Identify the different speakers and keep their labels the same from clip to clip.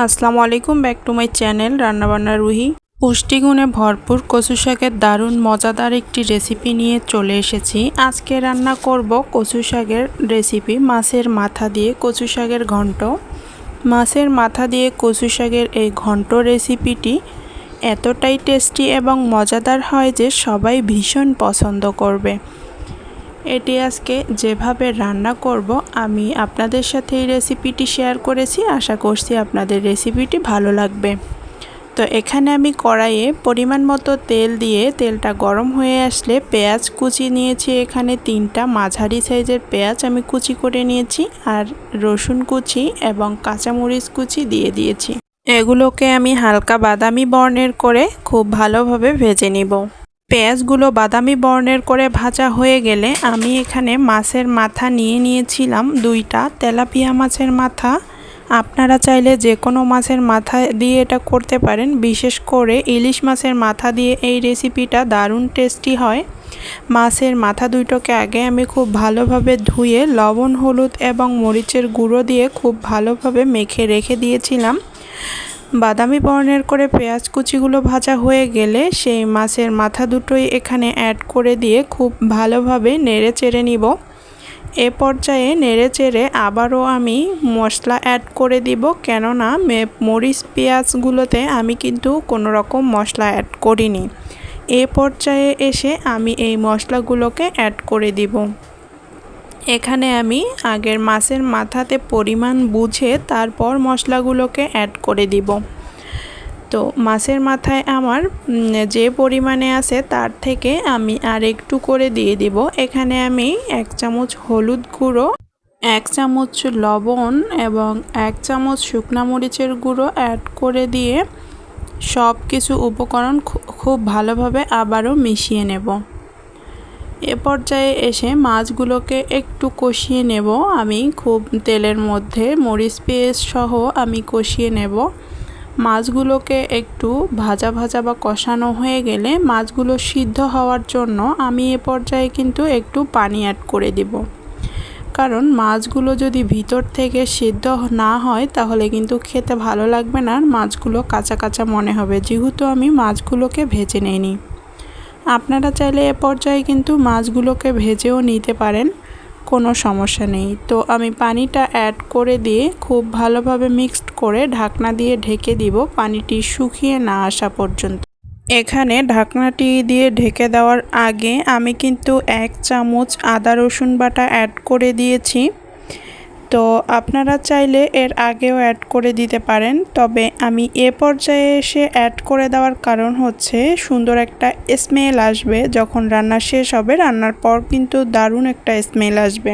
Speaker 1: আসসালামু আলাইকুম, back to my channel রান্নাবান্না রুহি। পুষ্টিগুণে ভরপুর কচু শাকের দারুণ মজাদার একটি রেসিপি নিয়ে চলে এসেছি। আজকে রান্না করব কচু শাকের রেসিপি, মাছের মাথা দিয়ে কচু শাকের ঘন্ট। মাছের মাথা দিয়ে কচু শাকের এই ঘন্ট রেসিপিটি এতটাই টেস্টি এবং মজাদার হয় যে সবাই ভীষণ পছন্দ করবে। এটি আজকে যেভাবে রান্না করব, আমি আপনাদের সাথে এই রেসিপিটি শেয়ার করেছি। আশা করছি আপনাদের রেসিপিটি ভালো লাগবে। তো এখানে আমি কড়াইয়ে পরিমাণ মতো তেল দিয়ে তেলটা গরম হয়ে আসলে পেঁয়াজ কুচি নিয়েছি। এখানে তিনটা মাঝারি সাইজের পেঁয়াজ আমি কুচি করে নিয়েছি আর রসুন কুচি এবং কাঁচামরিচ কুচি দিয়ে দিয়েছি। এগুলোকে আমি হালকা বাদামি বর্ণের করে খুব ভালোভাবে ভেজে নিব। পেঁয়াজগুলো বাদামি বর্ণের করে ভাজা হয়ে গেলে আমি এখানে মাছের মাথা নিয়ে নিয়েছিলাম দুইটা তেলাপিয়া মাছের মাথা। আপনারা চাইলে যে কোনো মাছের মাথা দিয়ে এটা করতে পারেন, বিশেষ করে ইলিশ মাছের মাথা দিয়ে এই রেসিপিটা দারুণ টেস্টি হয়। মাছের মাথা দুইটোকে আগে আমি খুব ভালোভাবে ধুয়ে লবণ, হলুদ এবং মরিচের গুঁড়ো দিয়ে খুব ভালোভাবে মেখে রেখে দিয়েছিলাম। বাদামি বর্ণের করে পেঁয়াজ কুচিগুলো ভাজা হয়ে গেলে সেই মাছের মাথা দুটোই এখানে অ্যাড করে দিয়ে খুব ভালোভাবে নেড়ে চেড়ে নিব। এ পর্যায়ে নেড়ে চেড়ে আবারও আমি মশলা অ্যাড করে দিব, কেননা মে, মরিচ পেঁয়াজগুলোতে আমি কিন্তু কোনো রকম মশলা অ্যাড করিনি। এ পর্যায়ে এসে আমি এই মশলাগুলোকে অ্যাড করে দিব। এখানে আমি আগের মাছের মাথাতে পরিমাণ বুঝে তারপর মশলাগুলোকে অ্যাড করে দিব। তো মাছের মাথায় আমার যে পরিমাণে আছে তার থেকে আমি আর একটু করে দিয়ে দিব। এখানে আমি এক চামচ হলুদ গুঁড়ো, এক চামচ লবণ এবং এক চামচ শুকনা মরিচের গুঁড়ো অ্যাড করে দিয়ে সব কিছু উপকরণ খুব ভালোভাবে আবারও মিশিয়ে নেব। এ পর্যায়ে এসে মাছগুলোকে একটু কষিয়ে নেব। আমি খুব তেলের মধ্যে মরিচ পেস্ট সহ আমি কষিয়ে নেব। মাছগুলোকে একটু ভাজা ভাজা বা কষানো হয়ে গেলে মাছগুলো সিদ্ধ হওয়ার জন্য আমি এ পর্যায়ে কিন্তু একটু পানি অ্যাড করে দিব। কারণ মাছগুলো যদি ভিতর থেকে সিদ্ধ না হয় তাহলে কিন্তু খেতে ভালো লাগবে না আর মাছগুলো কাঁচা কাঁচা মনে হবে। যেহেতু আমি মাছগুলোকে ভেজে নিইনি। আপনারা চাইলে এ পর্যায়ে কিন্তু মাছগুলোকে ভেজেও নিতে পারেন, কোনো সমস্যা নেই। তো আমি পানিটা অ্যাড করে দিয়ে খুব ভালোভাবে মিক্সড করে ঢাকনা দিয়ে ঢেকে দিব, পানিটি শুকিয়ে না আসা পর্যন্ত। এখানে ঢাকনাটি দিয়ে ঢেকে দেওয়ার আগে আমি কিন্তু এক চামচ আদা রসুন বাটা অ্যাড করে দিয়েছি। তো আপনারা চাইলে এর আগেও অ্যাড করে দিতে পারেন। তবে আমি এ পর্যায়ে এসে অ্যাড করে দেওয়ার কারণ হচ্ছে, সুন্দর একটা স্মেল আসবে। যখন রান্না শেষ হবে, রান্নার পর কিন্তু দারুণ একটা স্মেল আসবে।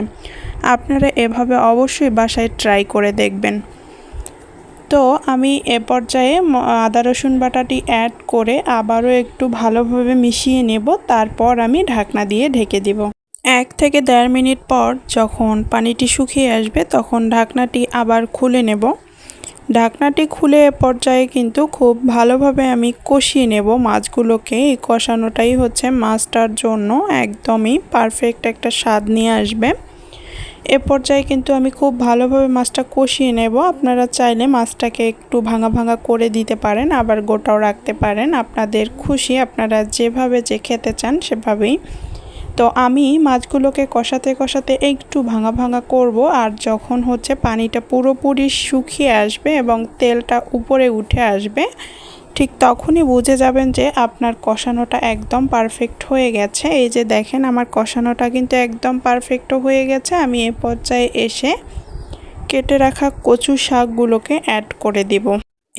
Speaker 1: আপনারা এভাবে অবশ্যই বাসায় ট্রাই করে দেখবেন। তো আমি এ পর্যায়ে আদা, রসুন বাটাটি অ্যাড করে আবারও একটু ভালোভাবে মিশিয়ে নেব। তারপর আমি ঢাকনা দিয়ে ঢেকে দিব। এক থেকে দেড় মিনিট পর যখন পানিটি শুকিয়ে আসবে, তখন ঢাকনাটি আবার খুলে নেব। ঢাকনাটি খুলে পর্যায়ে কিন্তু খুব ভালোভাবে আমি কষিয়ে নেব মাছগুলোকে। এই কষানোটাই হচ্ছে মাছটার জন্য একদমই পারফেক্ট একটা স্বাদ নিয়ে আসবে। এ পর্যায়ে কিন্তু আমি খুব ভালোভাবে মাছটা কষিয়ে নেব। আপনারা চাইলে মাছটাকে একটু ভাঙা ভাঙা করে দিতে পারেন, আবার গোটাও রাখতে পারেন। আপনাদের খুশি, আপনারা যেভাবে যে খেতে চান সেভাবেই তো আমি মাছগুলোকে কষাতে কষাতে একটু ভাঙা ভাঙা করব, আর যখন হচ্ছে পানিটা পুরোপুরি শুকিয়ে আসবে এবং তেলটা উপরে উঠে আসবে, ঠিক তখনই বুঝে যাবেন যে আপনার কষানোটা একদম পারফেক্ট হয়ে গেছে। এই যে দেখেন আমার কষানোটা কিন্তু একদম পারফেক্ট হয়ে গেছে। আমি এ পর্যায়ে এসে কেটে রাখা কচু শাকগুলোকে অ্যাড করে দিব।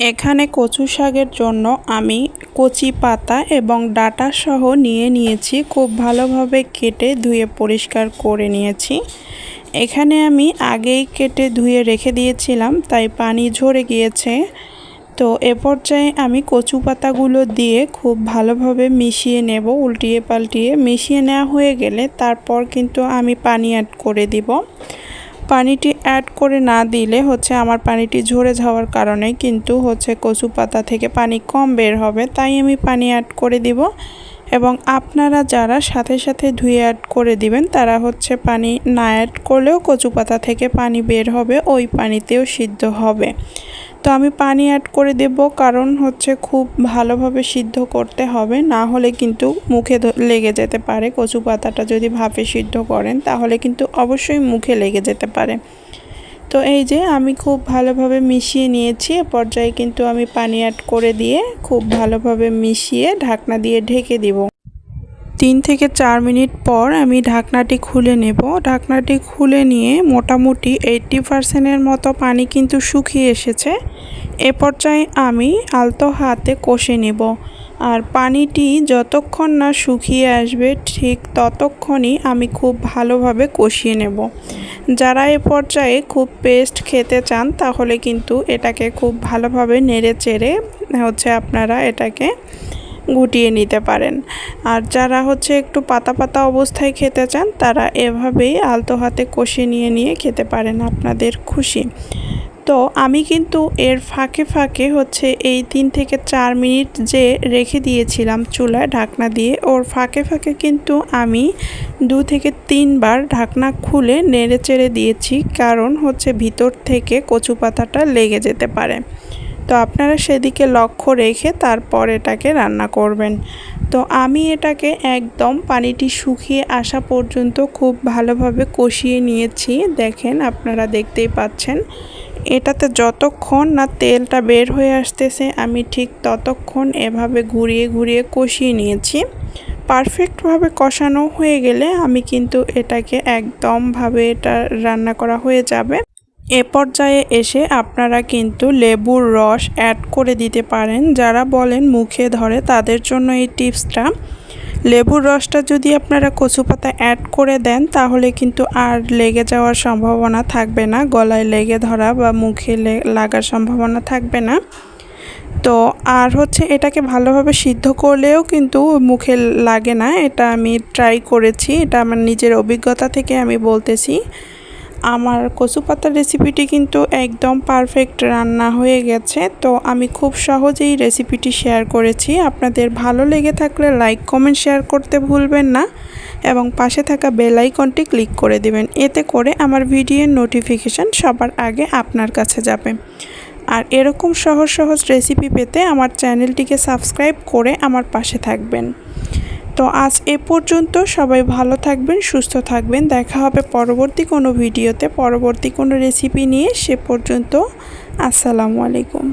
Speaker 1: এখানে কচু শাকের জন্য আমি কচি পাতা এবং ডাটা সহ নিয়ে নিয়েছি। খুব ভালোভাবে কেটে ধুয়ে পরিষ্কার করে নিয়েছি। এখানে আমি আগেই কেটে ধুয়ে রেখে দিয়েছিলাম, তাই পানি ঝরে গিয়েছে। তো এ পর্যায়ে আমি কচু পাতাগুলো দিয়ে খুব ভালোভাবে মিশিয়ে নেব, উল্টিয়ে পাল্টিয়ে। মিশিয়ে নেওয়া হয়ে গেলে তারপর কিন্তু আমি পানি অ্যাড করে দিব। পানিটি অ্যাড করে না দিলে হচ্ছে আমার পানিটি ঝরে যাওয়ার কারণে কিন্তু হচ্ছে কচু পাতা থেকে পানি কম বের হবে। তাই আমি পানি অ্যাড করে দিব এবং আপনারা যারা সাথে সাথে ধুয়ে অ্যাড করে দিবেন, তারা হচ্ছে পানি না অ্যাড করলেও কচু পাতা থেকে পানি বের হবে, ওই পানিতেও সিদ্ধ হবে। তো আমি পানি অ্যাড করে দেব কারণ হচ্ছে খুব ভালোভাবে সিদ্ধ করতে হবে, না হলে কিন্তু মুখে লেগে যেতে পারে। কচু পাতাটা যদি ভাপে সিদ্ধ করেন, তাহলে কিন্তু অবশ্যই মুখে লেগে যেতে পারে। তো এই যে আমি খুব ভালোভাবে মিশিয়ে নিয়েছি, এ পর্যায়ে কিন্তু আমি পানি অ্যাড করে দিয়ে খুব ভালোভাবে মিশিয়ে ঢাকনা দিয়ে ঢেকে দিব। তিন থেকে চার মিনিট পর আমি ঢাকনাটি খুলে নেব। ঢাকনাটি খুলে নিয়ে মোটামুটি এইট্টি পার্সেন্টের মতো পানি কিন্তু শুকিয়ে এসেছে। এ পর্যায়ে আমি আলতো হাতে কষে নেব। আর পানিটি যতক্ষণ না শুকিয়ে আসবে, ঠিক ততক্ষণই আমি খুব ভালোভাবে কষিয়ে নেব। যারা এ পর্যায়ে খুব পেস্ট খেতে চান, তাহলে কিন্তু এটাকে খুব ভালোভাবে নেড়ে চেড়ে হচ্ছে আপনারা এটাকে গুটিয়ে নিতে পারেন। আর যারা হচ্ছে একটু পাতা পাতা অবস্থায় খেতে চান, তারা এভাবেই আলতো হাতে কষিয়ে নিয়ে নিয়ে খেতে পারেন। আপনাদের খুশি। তো আমি কিন্তু এর ফাঁকে ফাঁকে হচ্ছে এই তিন থেকে চার মিনিট যে রেখে দিয়েছিলাম চুলায় ঢাকনা দিয়ে, ওর ফাঁকে ফাঁকে কিন্তু আমি দু থেকে তিনবার ঢাকনা খুলে নেড়ে চেড়ে দিয়েছি, কারণ হচ্ছে ভিতর থেকে কচু পাতাটা লেগে যেতে পারে। তো আপনারা সেদিকে লক্ষ্য রেখে তারপর এটাকে রান্না করবেন। তো আমি এটাকে একদম পানিটি শুকিয়ে আসা পর্যন্ত খুব ভালোভাবে কষিয়ে নিয়েছি, দেখেন আপনারা দেখতেই পাচ্ছেন। এটাতে যতক্ষণ না তেলটা বের হয়ে আসতেছে, আমি ঠিক ততক্ষণ এভাবে ঘুরিয়ে ঘুরিয়ে কষিয়ে নিয়েছি। পারফেক্টভাবে কষানো হয়ে গেলে আমি কিন্তু এটাকে একদমভাবে এটা রান্না করা হয়ে যাবে। এ পর্যায়ে এসে আপনারা কিন্তু লেবুর রস অ্যাড করে দিতে পারেন। যারা বলেন মুখে ধরে, তাদের জন্য এই টিপসটা। লেবুর রসটা যদি আপনারা কচু পাতা অ্যাড করে দেন, তাহলে কিন্তু আর লেগে যাওয়ার সম্ভাবনা থাকবে না। গলায় লেগে ধরা বা মুখে লাগার সম্ভাবনা থাকবে না। তো আর হচ্ছে এটাকে ভালোভাবে সিদ্ধ করলেও কিন্তু মুখে লাগে না। এটা আমি ট্রাই করেছি। এটা আমার নিজের অভিজ্ঞতা থেকে আমি বলতেছি। আমার কচু পাতার রেসিপিটি কিন্তু একদম পারফেক্ট রান্না হয়ে গেছে। তো আমি খুব সহজেই রেসিপিটি শেয়ার করেছি। আপনাদের ভালো লেগে থাকলে লাইক কমেন্ট শেয়ার করতে ভুলবেন না এবং পাশে থাকা বেল আইকনটি ক্লিক করে দিবেন। এতে করে আমার ভিডিওর নোটিফিকেশান সবার আগে আপনার কাছে যাবে। আর এরকম সহজ সহজ রেসিপি পেতে আমার চ্যানেলটিকে সাবস্ক্রাইব করে আমার পাশে থাকবেন। তো আজ এ পর্যন্ত সবাই ভালো থাকবেন, সুস্থ থাকবেন। দেখা হবে পরবর্তী কোনো ভিডিওতে। পরবর্তী কোনো রেসিপি নিয়ে সে পর্যন্ত। আসসালামু আলাইকুম।